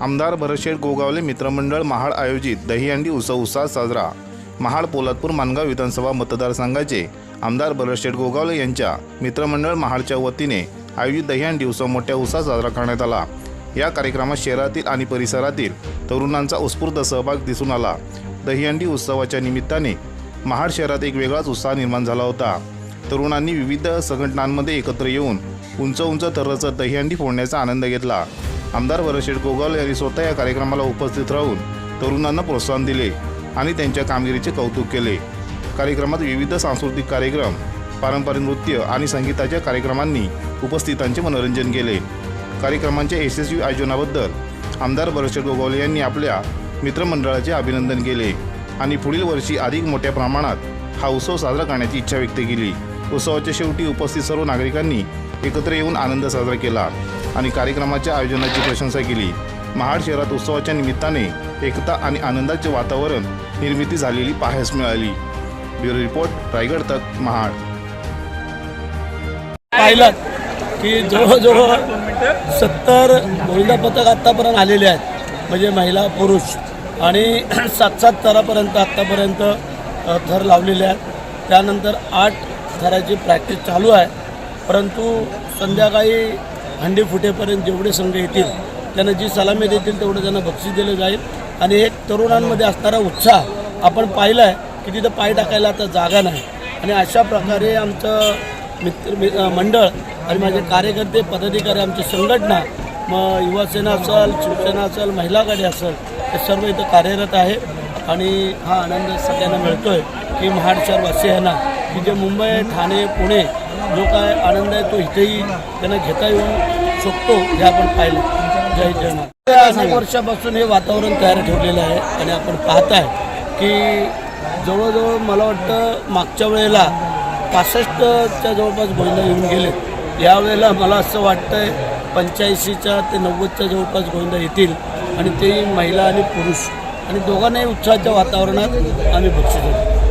आमदार भरतशेठ गोगावले मित्रमंडळ महाड आयोजित दहीहंडी उत्सव उत्साहात साजरा. महाड पोलादपूर मानगाव विधानसभा मतदारसंघाचे आमदार भरतशेठ गोगावले यांच्या मित्रमंडळ महाडच्या वतीने आयोजित दहीहंडी उत्सव मोठ्या उत्साहात साजरा करण्यात आला. या कार्यक्रमात शहरातील आणि परिसरातील तरुणांचा उत्स्फूर्त सहभाग दिसून आला. दहीहंडी उत्सवाच्या निमित्ताने महाड शहरात एक वेगळाच उत्साह निर्माण झाला होता. तरुणांनी विविध संघटनांमध्ये एकत्र येऊन उंच उंच थराचं दहीहंडी फोडण्याचा आनंद घेतला. आमदार वरशेठ गोगावले यांनी स्वतः या कार्यक्रमाला उपस्थित राहून तरुणांना प्रोत्साहन दिले आणि त्यांच्या कामगिरीचे कौतुक केले. कार्यक्रमात विविध सांस्कृतिक कार्यक्रम पारंपरिक नृत्य आणि संगीताच्या कार्यक्रमांनी उपस्थितांचे मनोरंजन केले. कार्यक्रमांच्या यशस्वी आयोजनाबद्दल आमदार वरशेठ गोगावले यांनी आपल्या मित्रमंडळाचे अभिनंदन केले आणि पुढील वर्षी अधिक मोठ्या प्रमाणात हा उत्सव साजरा करण्याची इच्छा व्यक्त केली. उत्सवाच्या शेवटी उपस्थित सर्व नागरिकांनी एकत्र येऊन आनंद साजरा केला आणि कार्यक्रमाच्या आयोजनाची प्रशंसा केली. महाड शहरात उत्सवाच्या निमित्ताने एकता आणि आनंदाचे वातावरण निर्मिती झालेली पाहायस मिळाली. ब्युरो रिपोर्ट रायगड तक महाड. पाहिलं की जवळजवळ सत्तर महिला पथक आत्तापर्यंत आलेले आहेत. म्हणजे महिला पुरुष आणि सात सात थरापर्यंत आत्तापर्यंत थर लावलेले आहेत. त्यानंतर आठ थराची प्रॅक्टिस चालू आहे. परंतु संध्याकाळी हंडी फुटेपर्यंत जेवढे संघ येतील त्यांना जी सलामी देतील तेवढं त्यांना बक्षीस दिलं जाईल. आणि एक तरुणांमध्ये असणारा उत्साह आपण पाहिला आहे की तिथं पाय टाकायला आता जागा नाही. आणि अशा प्रकारे आमचं मित्र मि- मंडळ आणि माझे कार्यकर्ते पदाधिकारी आमची संघटना मग युवासेना असेल शिवसेना असेल महिला असेल हे सर्व इथं कार्यरत आहे. आणि हा आनंद सगळ्यांना मिळतो आहे की महाड शहरवासियांना की जे मुंबई ठाणे पुणे जो काय आनंद आहे तो इथेही त्यांना घेता येऊ शकतो हे आपण पाहिलं. जय जय अनेक वर्षापासून हे वातावरण तयार ठेवलेलं आहे आणि आपण पाहताय की जवळजवळ मला वाटतं मागच्या वेळेला पासष्टच्या जवळपास गोंधळ येऊन गेले. यावेळेला मला असं वाटतंय पंच्याऐंशीच्या ते नव्वदच्या जवळपास गोंधळ येतील आणि तेही महिला आणि पुरुष. आणि दोघांनाही उत्साहाच्या वातावरणात आम्ही बक्षीस